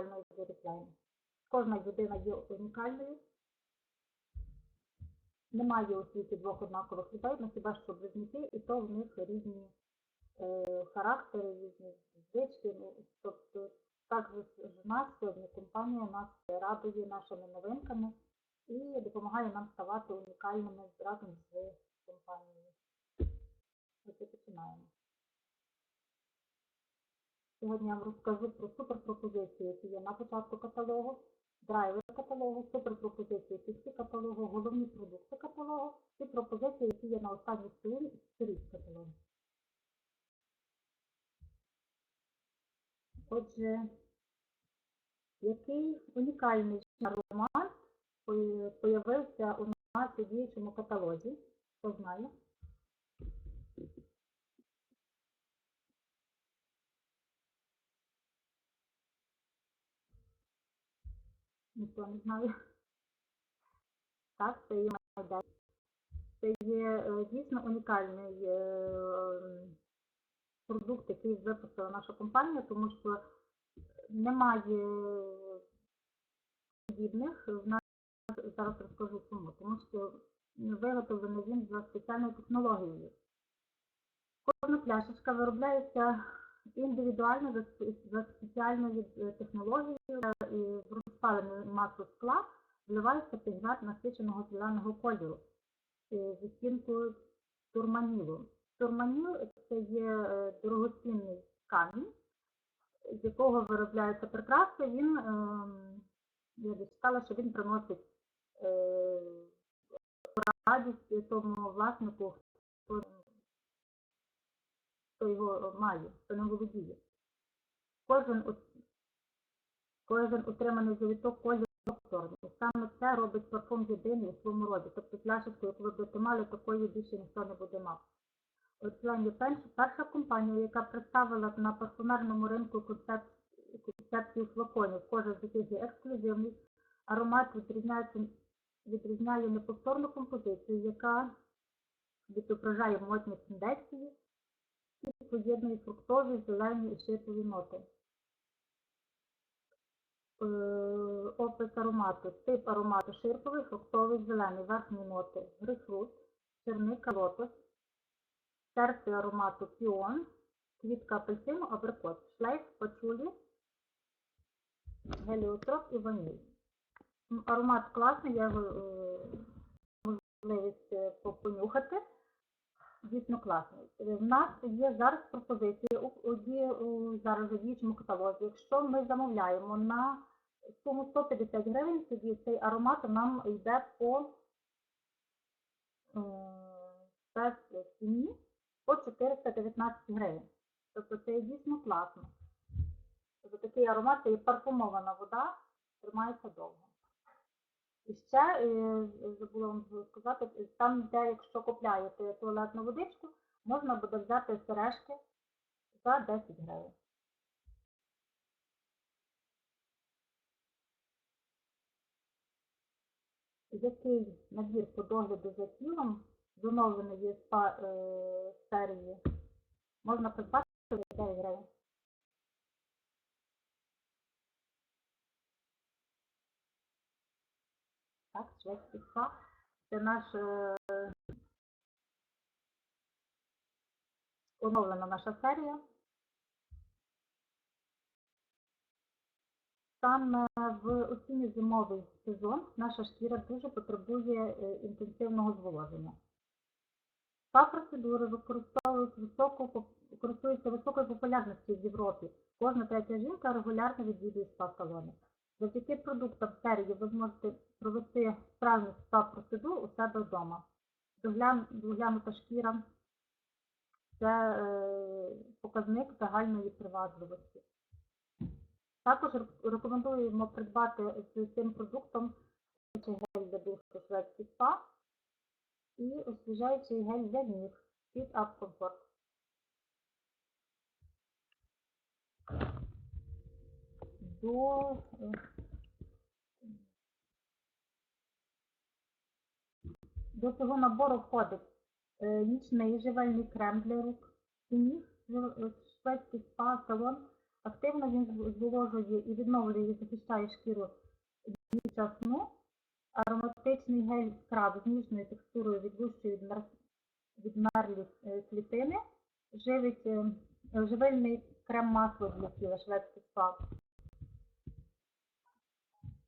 унікальної вирізняння. Кожна людина є унікальною. Немає у світі двох однакових людей, ну хіба що близнюки, і то в них різні е, характери, різні звички. Ну, тобто, так ж нас сьогодні компанія нас радує нашими новинками і допомагає нам ставати унікальними разом з компанією. Ось починаємо. Сьогодні я вам розкажу про суперпропозиції, які є на початку каталогу, драйвери каталогу, суперпропозиції кінці каталогу, головні продукти каталогу і пропозиції, які є на останній сторін- сторінці каталогу. Отже, який унікальний аромат пої- появився у нас у діючому каталозі? Хто знає? Ніхто не знає. Так, це є майдан. Це є е, дійсно унікальний е, продукт, який випустила наша компанія, тому що немає подібних. В нас зараз розкажу чому. Тому що виготовлений він за спеціальною технологією. Кожна пляшечка виробляється індивідуально за, спеціальною е, технологією в розпалену масу скла вливається пігмент насиченого зеленого кольору е, з відтінкою турманілу. Турманіл це є е, дорогоцінний камінь, з якого виробляються прикраси. Він, я дочитала, що він приносить е, радість тому власнику, хто, хто його має, хто ним володіє. Кожен, кожен отриманий завіток кольору повторний. Саме це робить парфум єдиний у своєму роді. Тобто пляшечку, яку ви будете мали, такої більше ніхто не буде мав. От це перша, компанія, яка представила на парфумерному ринку концеп, концепцію флаконів, кожен з яких є ексклюзивний. Аромат відрізняється, відрізняє неповторну композицію, яка відображає модні тенденції поєднує фруктові, зелені і шипові ноти. Е, опис аромату. Тип аромату ширповий, фруктовий, зелений, верхні ноти, грейпфрут, черника, лотос, серце аромату піон, квітка апельсину, абрикос, шлейф, пачулі, геліотроп і ваніль. Аромат класний, я його е, можливість е, понюхати. Дійсно класний. Е, В нас є зараз пропозиція у, у, у зараз у діючому каталозі. Якщо ми замовляємо на суму 150 гривень, тоді цей аромат нам йде по е, ціні по 419 гривень. Тобто це є дійсно класно. Тобто такий аромат це є парфумована вода, тримається довго. І ще забула вам сказати, там, де якщо купляєте туалетну водичку, можна буде взяти сережки за 10 гривень. Який набір по догляду за тілом з оновленої серії можна придбати за 9 гривень. Так, шведський. Це наш е, оновлена наша серія. Саме в осінньо-зимовий сезон наша шкіра дуже потребує е, інтенсивного зволоження. Спа процедури використовують високу, високою популярністю в Європі. Кожна третя жінка регулярно відвідує спа-салони. Завдяки продуктам серії ви зможете провести справжню спа-процедуру у себе вдома. Доглян- Доглянута шкіра це е, показник загальної привабливості. Також рекомендуємо придбати з цим продуктом гель для душу шведський спа і освіжаючий гель для ніг від Up Comfort. До е, До цього набору входить е, нічний живельний крем для рук і ніг, жи- е, шведський спа, салон Активно він зволожує і відновлює, і захищає шкіру під час сну. Ароматичний гель скраб з ніжною текстурою відлущує відмер... відмерлі е, клітини. Живить е, крем-масло для тіла шведський спа.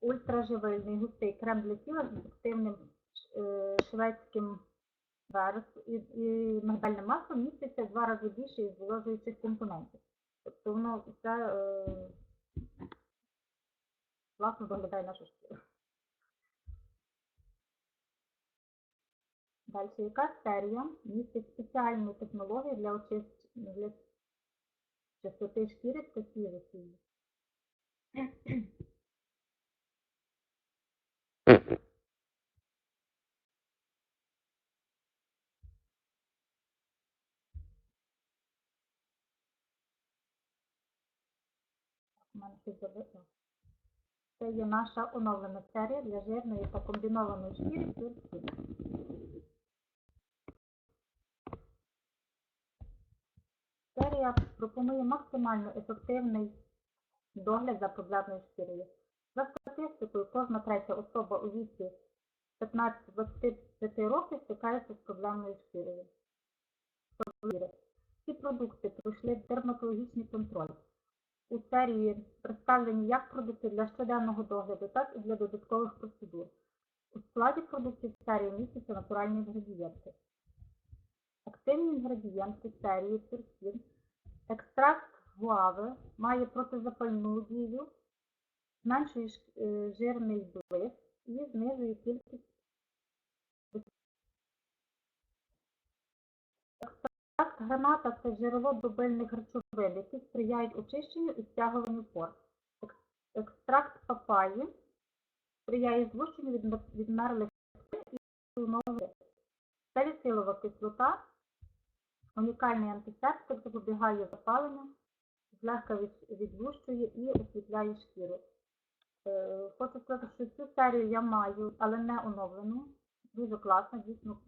Ультраживильний густий крем для тіла з ефективним шведським верес і, і мигдальне масло міститься в два рази більше із зволожуючих компонентів. Тобто воно все е, класно доглядає нашу шкіру. Далі, яка серія містить спеціальну технологію для очищення для чистоти шкіри та свіжості забито. Це є наша оновлена серія для жирної та комбінованої шкіри Skin. Серія пропонує максимально ефективний догляд за проблемною шкірою. За статистикою, кожна третя особа у віці 15-25 років стикається з проблемною шкірою. Ці продукти пройшли дерматологічний контроль. У серії представлені як продукти для щоденного догляду, так і для додаткових процедур. У складі продуктів серії містяться натуральні інгредієнти. Активні інгредієнти серії Пюрсін. Екстракт гуави має протизапальну дію, зменшує е, жирний блиск і знижує кількість Екстракт граната це джерело добильних речовин, які сприяють очищенню і стягуванню пор. Екстракт папаї сприяє злученню відмер- відмерлих і нових. Саліцилова кислота унікальний антисептик, запобігає запаленню, злегка від- відлущує і освітляє шкіру. Е, Хочу сказати, що цю серію я маю, але не оновлену. Дуже класна, дійсно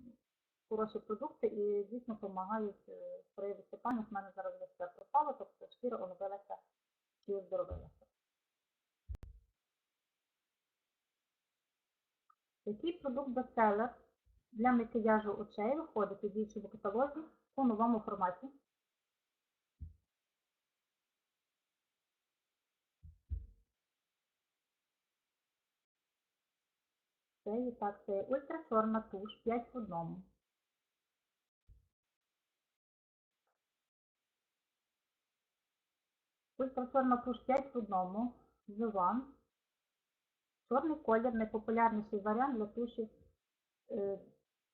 хороші продукти і дійсно допомагають е, при висипаннях. У мене зараз все пропало, тобто шкіра оновилася і оздоровилася. Який продукт бестселер для макіяжу очей виходить у діючому каталозі у новому форматі? Це і так, це ультрачорна туш 5 в одному. Ультрачорна туш 5 в одному. The Чорний колір найпопулярніший варіант для туші. е,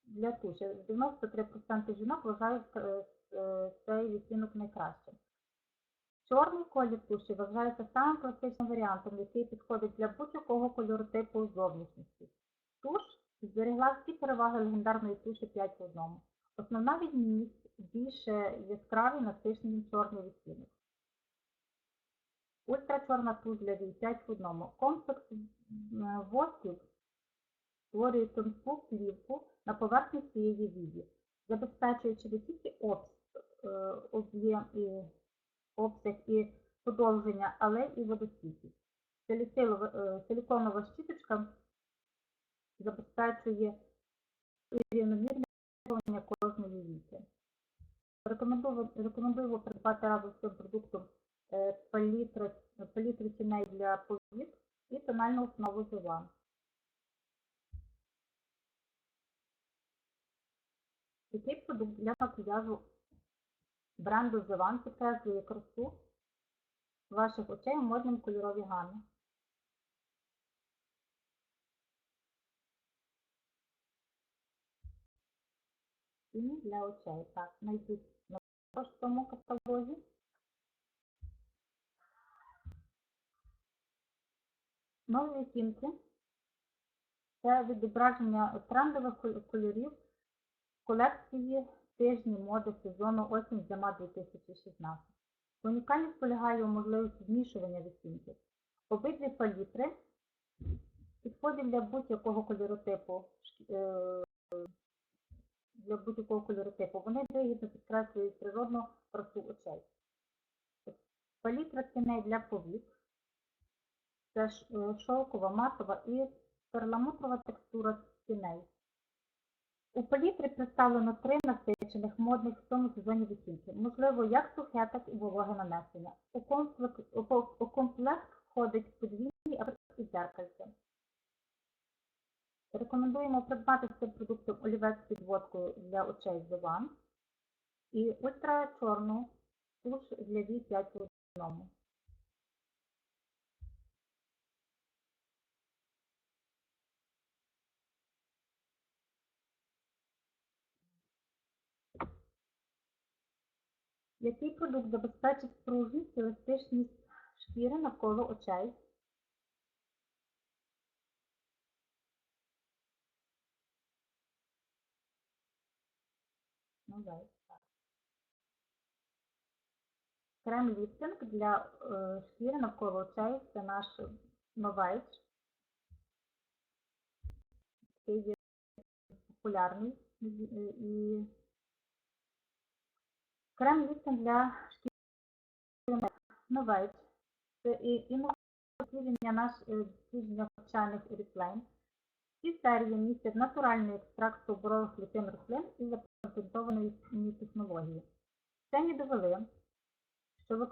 Для туші. 93% жінок вважають е, е, цей відтінок найкращим. Чорний колір туші вважається самим класичним варіантом, який підходить для будь-якого кольоротипу зовнішності. Туш зберегла всі переваги легендарної туші 5 в одному. Основна відмінність більше яскравий насичений чорний відтінок. Ультрачорна туш для вій 5 в одному. Комплекс м, восків створює тонку плівку на поверхні цієї вії, забезпечуючи не тільки е, об'єм і обсяг і подовження, але і водостійкість. Е, Силіконова щіточка забезпечує рівномірне кожної віки. Рекомендую, рекомендую придбати разом з цим продуктом е, палітру, палітру тіней для повік і тональну основу зива. Який продукт для макіяжу бренду Зиван підкреслює красу ваших очей у модному кольоровій гамі? Для очей. Так, знайдіть на поштовому каталозі. Нові відтінки це відображення трендових кольорів колекції тижні моди сезону осінь-зима 2016. Унікальність полягає у можливості змішування відтінків. Обидві палітри підходять для будь-якого кольоротипу е, для будь-якого кольоротипу. Вони вигідно підкреслюють природну красу очей. палітра тіней для повік, це е, шовкова, матова і перламутрова текстура тіней. У палітрі представлено три насичених модних в цьому сезоні відтінки. Можливо, як сухе, так і вологе нанесення. У комплект, у, ко- у комплект входить подвійний або і дзеркальце. Рекомендуємо придбати цим продуктом олівець з підводкою для очей з One і ультрачорну туш для вій 5 в одному. Який продукт забезпечить пружність і еластичність шкіри навколо очей? Ну. Крем ліфтинг для е, шкіри навколо очей це наш новейдж. Такий є популярний. І крем ліфтинг для шкіри. Це і інноваційне наш е, дослідження навчальних оріфлейм. Ці серії містять натуральний екстракт стовбурових клітин рослин із запатентованої технології. Вчені довели, що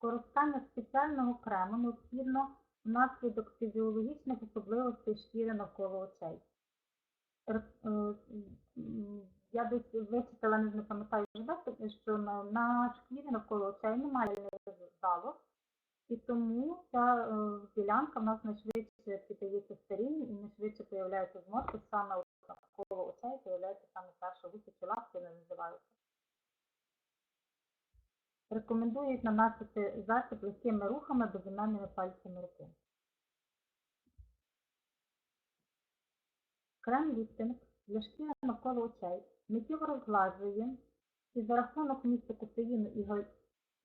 використання спеціального крему необхідно внаслідок фізіологічних особливостей шкіри навколо очей. Я десь вичитала, не пам'ятаю що на, на шкірі навколо очей немає залог, і тому ця е, ділянка в нас найшвидше піддається старінню і найшвидше появляються зморшки саме навколо очей, появляється саме перша висячі лапки, вони називаються. Рекомендують наносити засіб легкими рухами безіменними пальцями руки. Крем ліфтинг для шкіри навколо очей миттєво розгладжує і за рахунок місту кофеїну і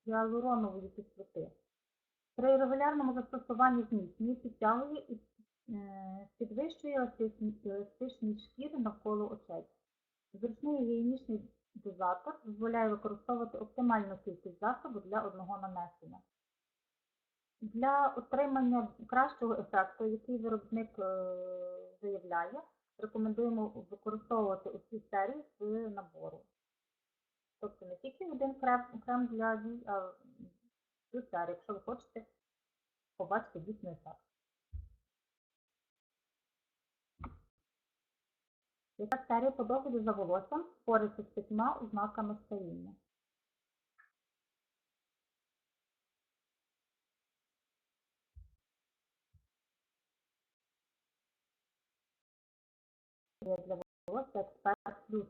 гіалуронової кислоти. При регулярному застосуванні зміцнює, підтягує і е, підвищує еластичні- еластичність шкіри навколо очей. Зручний гігієнічний дозатор дозволяє використовувати оптимальну кількість засобу для одного нанесення. Для отримання кращого ефекту, який виробник е, заявляє, рекомендуємо використовувати усі серії з набору. Тобто не тільки один крем, крем для вій, а всю серію, якщо ви хочете побачити дійсний ефект. Яка серія по за волоссям бореться з п'ятьма ознаками старіння? Для волосся експерт плюс.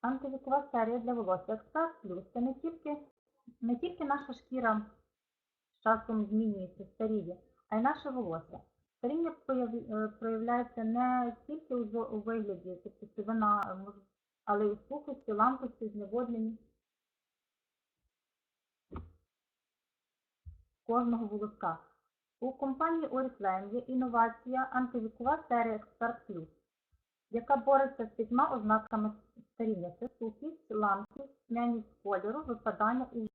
Антивікова серія для волосся Експерт Плюс це не тільки, не тільки наша шкіра з часом змінюється, старіє, а й наше волосся. Старіння е, проявляється не тільки у, вигляді, тобто сивина, але й у сухості, ламкості, зневодненні кожного волоска. У компанії Oriflame є інновація антивікова серія Експерт Плюс яка бореться з п'ятьма ознаками старіння. Це сухість, ламкість, тьмяність кольору, випадання і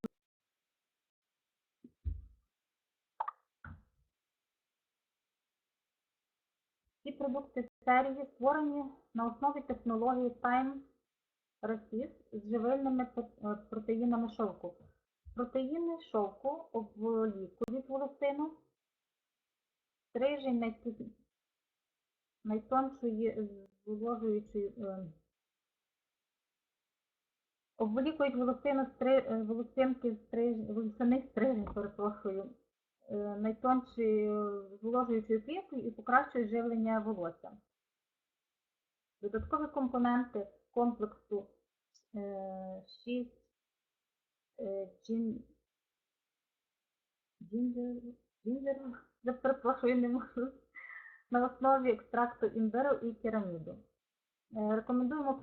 Ці продукти серії створені на основі технології Time Resist з живильними е, протеїнами шовку. Протеїни шовку облікують волосину, стрижень найтоншої зволожуючої е, обволікують волосину стри, е, волосинки стриж, волосяних стрижень, перепрошую, е, найтоншою зволожуючою кліткою і покращують живлення волосся. Додаткові компоненти комплексу е, 6 Е, Джін... Джінджер... Джінджер... Я перепрошую, не можу. На основі екстракту імбиру і кераміду. Е, рекомендуємо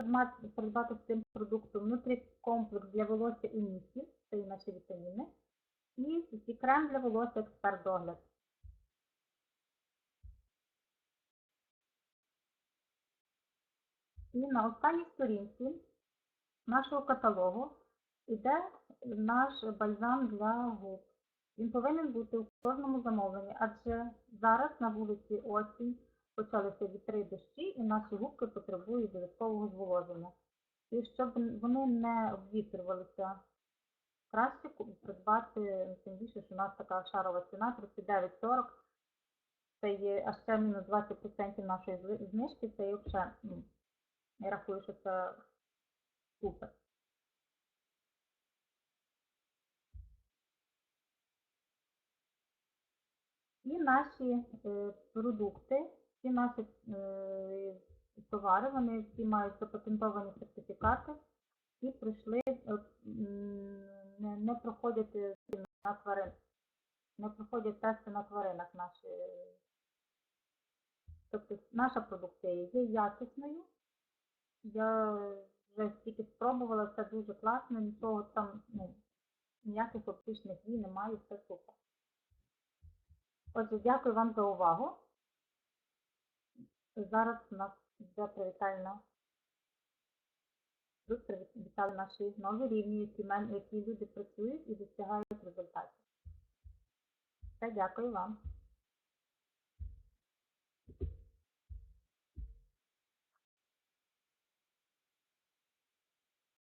придбати з цим продуктом внутрішній комплекс для волосся і місців, це і наші вітаміни, і крем для волосся експерт догляд. І на останній сторінці нашого каталогу йде наш бальзам для губ. Він повинен бути у кожному замовленні, адже зараз на вулиці осінь почалися вітри дощі і наші губки потребують додаткового зволоження. І щоб вони не обвітрювалися, краще придбати, тим більше, що у нас така шарова ціна 39,40. Це є а ще мінус 20% нашої знижки, це є взагалі, ну, я рахую, що це супер. І наші е, продукти, всі наші е, товари, вони всі мають запатентовані сертифікати і пройшли, е, не, проходять на тварин, не проходять тести на тваринах наші. Тобто наша продукція є якісною. Я вже стільки спробувала, це дуже класно, нічого там, ну, ніяких оптичних дій немає, все супер. Отже, дякую вам за увагу. Зараз у нас йде привітальна. Тут привітали наші нові рівні, які, які люди працюють і досягають результатів. Все, дякую вам.